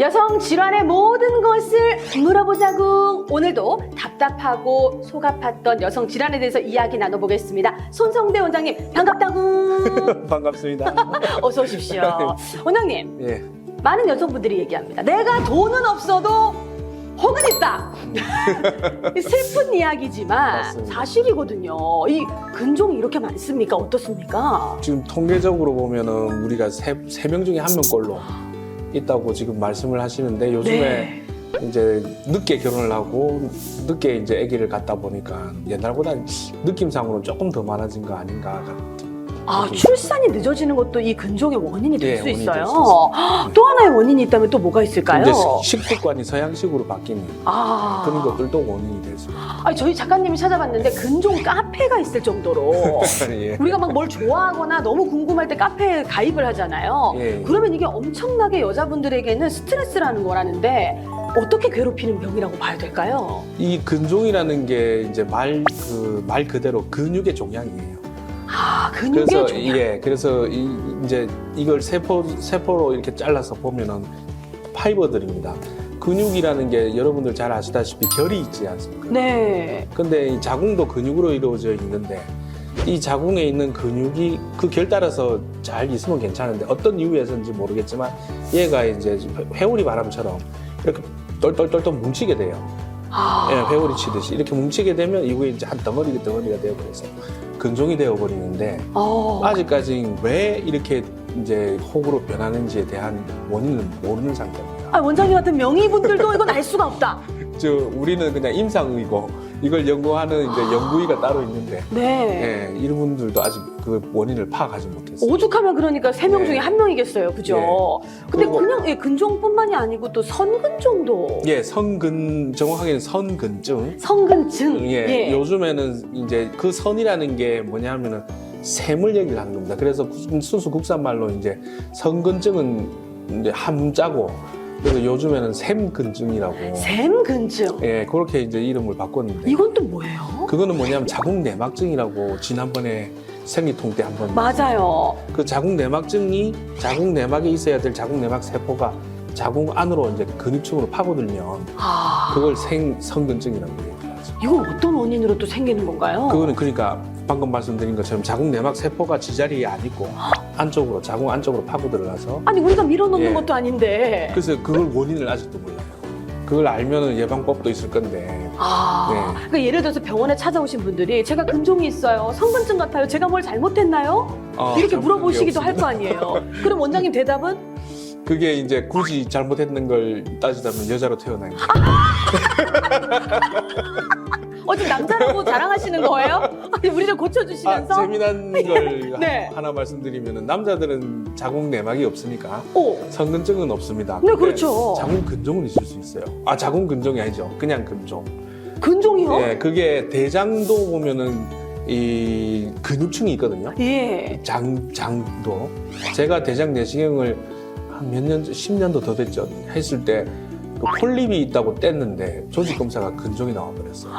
여성 질환의 모든 것을 물어보자고 오늘도 답답하고 속 아팠던 여성 질환에 대해서 이야기 나눠보겠습니다. 손성대 원장님 반갑다고 반갑습니다. 어서 오십시오. 원장님 예. 많은 여성분들이 얘기합니다. 내가 돈은 없어도 혹은 있다. 이 슬픈 이야기지만 맞습니다. 사실이거든요. 이 근종이 이렇게 많습니까? 어떻습니까? 지금 통계적으로 보면은 우리가 세 명 중에 한 명꼴로 있다고 지금 말씀을 하시는데 요즘에 네. 이제 늦게 결혼을 하고 늦게 이제 아기를 갖다 보니까 옛날보다 느낌상으로는 조금 더 많아진 거 아닌가. 아, 출산이 늦어지는 것도 이 근종의 원인이 될 예, 수 원인이 있어요. 될수 있습니다. 또 하나의 원인이 있다면 또 뭐가 있을까요? 이제 식습관이 서양식으로 바뀌는 아, 그런 것들도 원인이 될 수 있어요. 아니, 저희 작가님이 찾아봤는데 근종 카페가 있을 정도로 예. 우리가 막 뭘 좋아하거나 너무 궁금할 때 카페에 가입을 하잖아요. 예. 그러면 이게 엄청나게 여자분들에게는 스트레스라는 거라는데 어떻게 괴롭히는 병이라고 봐야 될까요? 이 근종이라는 게 이제 말 그 말 그대로 근육의 종양이에요. 아, 근육의 그래서 종양. 예, 그래서 이, 이제 이걸 세포 세포로 이렇게 잘라서 보면은 파이버들입니다. 근육이라는 게 여러분들 잘 아시다시피 결이 있지 않습니까? 네. 근데 이 자궁도 근육으로 이루어져 있는데 이 자궁에 있는 근육이 그 결 따라서 잘 있으면 괜찮은데 어떤 이유에서인지 모르겠지만 얘가 이제 회오리 바람처럼 이렇게 똘똘똘똘 뭉치게 돼요. 아, 예, 회오리 치듯이 이렇게 뭉치게 되면 이게 이제 한 덩어리 덩어리가 되어버려서 근종이 되어버리는데 어. 아직까지 왜 이렇게 이제 혹으로 변하는지에 대한 원인은 모르는 상태입니다. 아, 원장님 같은 명의분들도 이건 알 수가 없다. 저 우리는 그냥 임상의고 이걸 연구하는 이제 연구의가 따로 있는데 네. 예, 이런 분들도 아직 그 원인을 파악하지 못했어요. 오죽하면 그러니까 세 명 예. 중에 한 명이겠어요. 그죠? 근데 그리고- 그냥 예, 근종뿐만이 아니고 또 선근종도 예, 선근 정확하게는 선근증. 성근증. 예, 요즘에는 이제 그 선이라는 게 뭐냐면은 샘을 얘기를 하는 겁니다. 그래서 구- 순수 국산말로 이제 선근증은 이제 한 문자고 그래서 요즘에는 샘근증이라고 샘근증. 예, 그렇게 이제 이름을 바꿨는데 이건 또 뭐예요? 그거는 뭐냐면 자궁 내막증이라고 지난번에 생리통 때 한번 맞아요. 그 자궁 내막증이 자궁 내막에 있어야 될 자궁 내막 세포가 자궁 안으로 이제 근육층으로 파고들면 아, 그걸 생 성근증이라고 얘기하죠. 이건 어떤 원인으로 또 생기는 건가요? 그거는 그러니까 방금 말씀드린 것처럼 자궁 내막 세포가 지자리에 안 있고 안쪽으로 자궁 안쪽으로 파고 들어가서 아니 우리가 밀어넣는 예. 것도 아닌데. 그래서 그걸 원인을 아직도 몰라요. 그걸 알면은 예방법도 있을 건데 아, 네. 그러니까 예를 들어서 병원에 찾아오신 분들이 제가 근종이 있어요. 성근증 같아요. 제가 뭘 잘못했나요? 어, 이렇게 참 물어보시기도 그게 할거 아니에요. 그럼 원장님 대답은 그게 이제 굳이 잘못했는 걸 따지자면 여자로 태어난 거예요. 어 지금 남자라고 자랑하시는 거예요? 아니 우리 좀 아, 고쳐주시면서 재미난 걸 네. 하나 말씀드리면은 남자들은 자궁 내막이 없으니까 오 성근증은 없습니다. 네, 그렇죠. 자궁 근종은 있을 수 있어요. 아 자궁 근종이 아니죠. 그냥 근종. 근종이요? 예, 그게 대장도 보면은 이 근육층이 있거든요. 예. 장 장도 제가 대장 내시경을 한 몇 년, 10년도 더 됐죠. 했을 때. 그 폴립이 있다고 뗐는데 조직 검사가 근종이 나와버렸어요.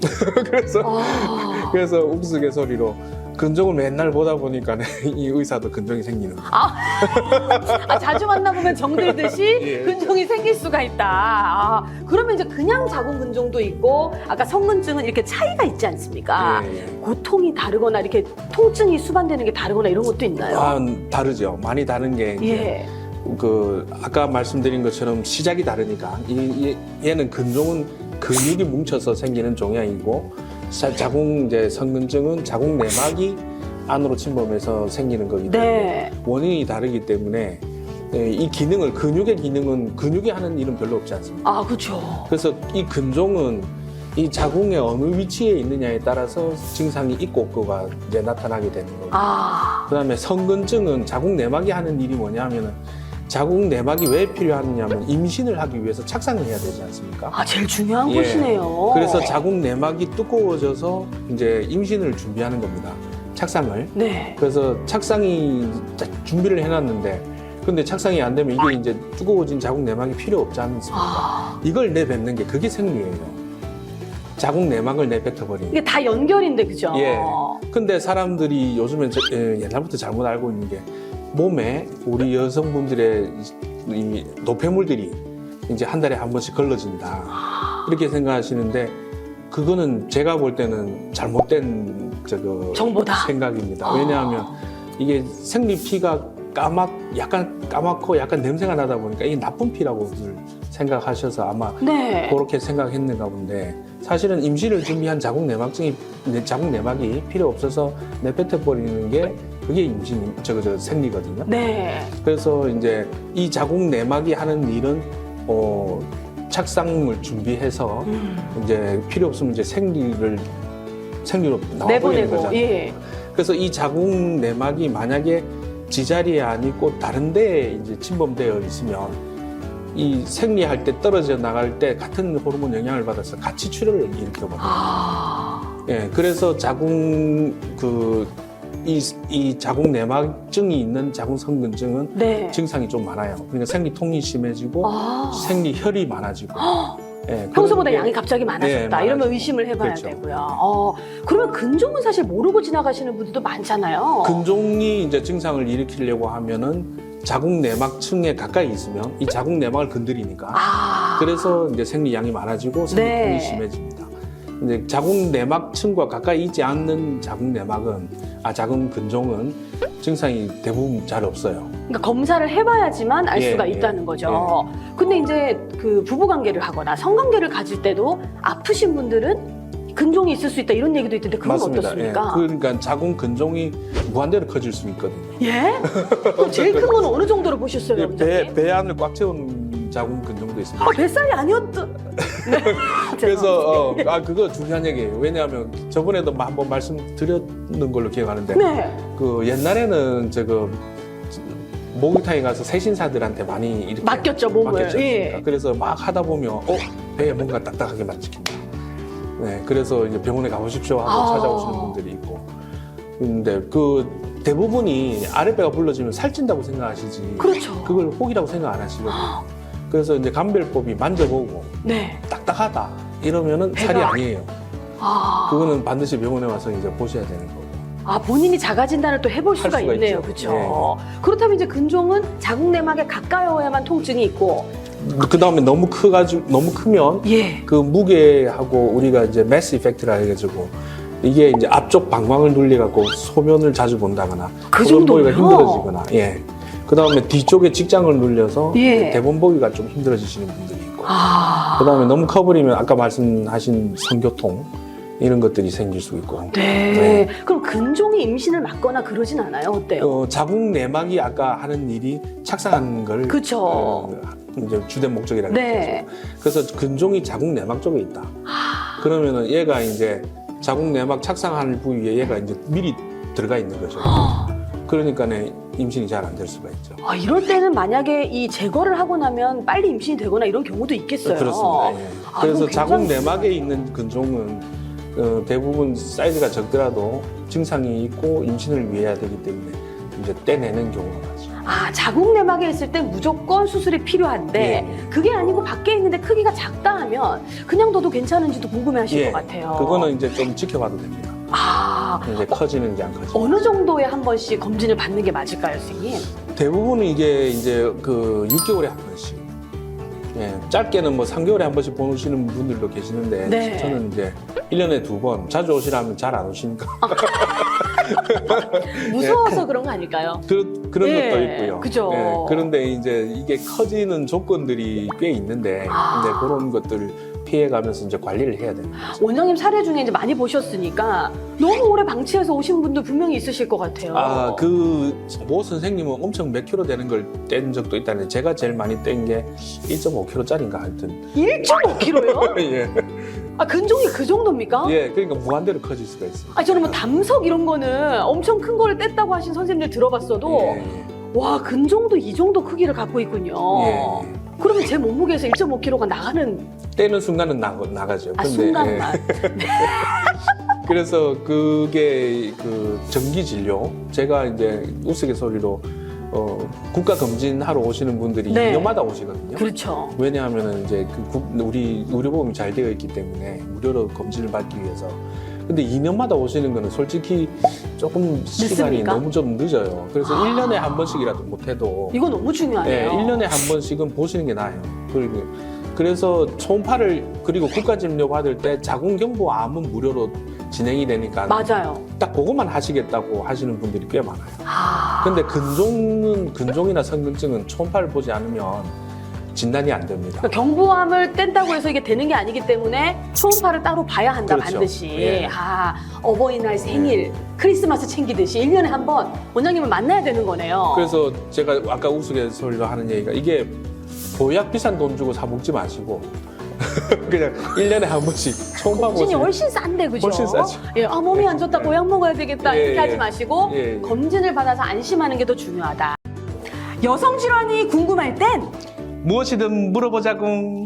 그래서 아, 그래서 욱스개소리로 근종을 맨날 보다 보니까 이 의사도 근종이 생기는 거예요. 아, 자주 만나보면 정들듯이 예. 근종이 생길 수가 있다. 아, 그러면 이제 그냥 자궁 근종도 있고 아까 성근증은 이렇게 차이가 있지 않습니까? 예, 예. 고통이 다르거나 이렇게 통증이 수반되는 게 다르거나 이런 것도 있나요? 아, 다르죠. 많이 다른 게 이제 예. 그 아까 말씀드린 것처럼 시작이 다르니까 이, 이- 얘는 근종은 근육이 뭉쳐서 생기는 종양이고 자- 자궁 이제 성근증은 자궁 내막이 안으로 침범해서 생기는 거기 때문에 네. 원인이 다르기 때문에 예, 이 기능을 근육의 기능은 근육이 하는 일은 별로 없지 않습니다. 아, 그렇죠. 그래서 이 근종은 이 자궁의 어느 위치에 있느냐에 따라서 증상이 있고 없고가 이제 나타나게 되는 거고. 아, 그다음에 성근증은 자궁 내막이 하는 일이 뭐냐면은 자궁 내막이 왜 필요하느냐면 임신을 하기 위해서 착상을 해야 되지 않습니까? 아 제일 중요한 예. 곳이네요. 그래서 자궁 내막이 두꺼워져서 이제 임신을 준비하는 겁니다. 착상을. 네. 그래서 착상이 자- 준비를 해놨는데 근데 착상이 안 되면 이게 이제 두꺼워진 자궁 내막이 필요 없지 않습니까? 아, 이걸 내뱉는 게 그게 생리예요. 자궁 내막을 내뱉어버리는. 이게 다 연결인데 그죠? 예. 근데 사람들이 요즘엔 저- 예, 옛날부터 잘못 알고 있는 게 몸에 우리 여성분들의 이 노폐물들이 이제 한 달에 한 번씩 걸러진다. 이렇게 생각하시는데 그거는 제가 볼 때는 잘못된 저거 정보다. 생각입니다. 아. 왜냐하면 이게 생리 피가 까맣 약간 까맣고 약간 냄새가 나다 보니까 이게 나쁜 피라고 늘 생각하셔서 아마 네. 그렇게 생각했는가 본데 사실은 임시를 준비한 자궁 내막증이 내- 자궁 내막이 필요 없어서 내뱉어 버리는 게 그게 임신 저거 저 생리거든요. 네. 그래서 이제 이 자궁 내막이 하는 일은 어 착상을 준비해서 음. 이제 필요 없으면 이제 생리를 생리로 나와버리는. 거잖아요. 예. 그래서 이 자궁 내막이 만약에 지자리에 아니고 다른 데에 이제 침범되어 있으면 이 생리할 때 떨어져 나갈 때 같은 호르몬 영향을 받아서 같이 출혈을 일으켜버려요. 아. 예, 그래서 자궁 그 이, 이 자궁 내막증이 있는 자궁 성근증은 네. 증상이 좀 많아요. 그러니까 생리통이 심해지고 아. 생리혈이 많아지고. 예, 평소보다 그런 양이 갑자기 많아졌다. 네, 많아지고. 이러면 의심을 해봐야 그렇죠. 되고요. 어, 그러면 근종은 사실 모르고 지나가시는 분들도 많잖아요. 근종이 이제 증상을 일으키려고 하면은 자궁 내막층에 가까이 있으면 이 자궁 내막을 건드리니까 아. 그래서 이제 생리량이 많아지고 생리통이 네. 심해집니다. 이제 자궁 내막층과 가까이 있지 않는 자궁 내막은 아 자궁 근종은 증상이 대부분 잘 없어요. 그러니까 검사를 해봐야지만 알 예, 수가 예, 있다는 거죠. 근데 이제 그 부부관계를 하거나 성관계를 가질 때도 아프신 분들은 근종이 있을 수 있다 이런 얘기도 있던데 그건 어떻습니까? 예. 그러니까 자궁 근종이 무한대로 커질 수 있거든요. 예? 그럼 제일 큰 건 어느 정도로 보셨어요, 예, 원장님? 배, 배 안을 꽉 채운 자궁 근종도 있습니다. 아, 뱃살이 아니었던. 네. 그래서 어, 아 그거 중요한 얘기예요. 왜냐하면 저번에도 한번 말씀드렸는 걸로 기억하는데 네. 그 옛날에는 저거 목욕탕에 가서 세신사들한테 많이 이렇게 맡겼죠, 몸을. 맡겼지 않습니까? 예. 그래서 막 하다 보면 어 배에 뭔가 딱딱하게 만지킨다. 네, 그래서 이제 병원에 가보십시오 하고 아. 찾아오시는 분들이 있고. 근데 그 대부분이 아랫배가 불러지면 살찐다고 생각하시지. 그렇죠. 그걸 혹이라고 생각 안 하시거든요. 그래서 이제 감별법이 만져보고 네. 딱딱하다 이러면은 살이 배가- 아니에요. 아. 그거는 반드시 병원에 와서 이제 보셔야 되는 거고. 아, 본인이 자가 진단을 또 해볼 할 수가 수가 있네요. 있죠. 그렇죠. 그렇다면 이제 근종은 자궁 내막에 가까워야만 통증이 있고, 그 다음에 너무 크가지고 너무 크면 예. 그 무게하고 우리가 이제 매스 이펙트라 해가지고 이게 이제 앞쪽 방광을 눌려갖고 소변을 자주 본다거나 그 소변 보기가 정도로요? 힘들어지거나 예. 그 다음에 뒤쪽에 직장을 눌려서 예. 대본 보기가 좀 힘들어지시는 분들이 아. 그 다음에 너무 커버리면 아까 말씀하신 성교통 이런 것들이 생길 수 있고 네. 네. 그럼 근종이 임신을 막거나 그러진 않아요? 어때요? 어, 자궁 내막이 아까 하는 일이 착상하는 걸 그쵸. 어, 이제 주된 목적이라고 네. 그래서 근종이 자궁 내막 쪽에 있다. 아. 그러면은 얘가 이제 자궁 내막 착상하는 부위에 얘가 이제 미리 들어가 있는 거죠. 아, 그러니까는 임신이 잘 안 될 수가 있죠. 아, 이럴 때는 만약에 이 제거를 하고 나면 빨리 임신이 되거나 이런 경우도 있겠어요. 그렇습니다. 예. 아, 그래서 자궁 굉장히 내막에 있는 근종은 어, 대부분 사이즈가 적더라도 증상이 있고 임신을 위해야 되기 때문에 이제 떼내는 경우가 많죠. 아, 자궁 내막에 있을 땐 무조건 수술이 필요한데 예, 예. 그게 아니고 밖에 있는데 크기가 작다 하면 그냥 둬도 괜찮은지도 궁금해 하실 예, 것 같아요. 그거는 이제 좀 지켜봐도 됩니다. 아, 이제 커지는지 안 커지는지. 어느 정도에 한 번씩 검진을 받는 게 맞을까요, 선생님? 대부분은 이게 이제 그 6개월에 한 번씩. 예, 짧게는 뭐 3개월에 한 번씩 보시는 분들도 계시는데 네. 저는 이제 1년에 두 번 자주 오시라면 잘 안 오시니까 무서워서 그런 거 아닐까요? 그, 그런 예, 것도 있고요. 그죠. 예, 그런데 이제 이게 커지는 조건들이 꽤 있는데 아. 이제 그런 것들 피해가면서 이제 관리를 해야 되는 거죠. 원장님 사례 중에 이제 많이 보셨으니까 너무 오래 방치해서 오신 분들 분명히 있으실 것 같아요. 아, 그, 모 선생님은 엄청 몇 킬로 되는 걸 뗀 적도 있다는데, 제가 제일 많이 뗀 게 1.5킬로짜리인가 하여튼. 1.5kg요? 예. 아, 근종이 그 정도입니까? 예, 그러니까 무한대로 커질 수가 있어요. 아, 저는 뭐 담석 이런 거는 엄청 큰 거를 뗐다고 하신 선생님들 들어봤어도 예, 예. 와, 근종도 이 정도 크기를 갖고 있군요. 예, 예. 그러면 제 몸무게에서 1.5kg가 나가는 떼는 순간은 나, 나가죠. 아, 순간만. 예, 그래서 그게 그 정기 진료, 제가 이제 우스갯소리로 어, 국가 검진하러 오시는 분들이 네. 2년마다 오시거든요. 그렇죠. 왜냐하면 이제 그 국- 우리 의료보험이 잘 되어 있기 때문에 무료로 검진을 받기 위해서 근데 2년마다 오시는 거는 솔직히 조금 시간이 늦습니까? 너무 좀 늦어요. 그래서 아. 1년에 한 번씩이라도 못해도 이거 너무 네, 중요하네요. 1년에 한 번씩은 보시는 게 나아요. 그리고 그래서 초음파를 그리고 국가진료 받을 때 자궁경부 암은 무료로 진행이 되니까 맞아요. 딱 그것만 하시겠다고 하시는 분들이 꽤 많아요. 아. 근데 근종은 근종이나 성근증은 초음파를 보지 않으면 진단이 안 됩니다. 그러니까 경부암을 뗀다고 해서 이게 되는 게 아니기 때문에 초음파를 따로 봐야 한다 그렇죠. 반드시. 예. 아 어버이날 생일 크리스마스 챙기듯이 1년에 한 번 원장님을 만나야 되는 거네요. 그래서 제가 아까 우스갯소리로 하는 얘기가 이게 보약 비싼 돈 주고 사 먹지 마시고 그냥 1년에 한 번씩 초음파 검진이 보세요. 훨씬 싼데 그죠? 훨씬 싸죠. 예, 아 몸이 안 좋다 보약 먹어야 되겠다 예, 이렇게 하지 예. 마시고 예, 예. 검진을 받아서 안심하는 게 더 중요하다. 여성 질환이 궁금할 땐 무엇이든 물어보자고.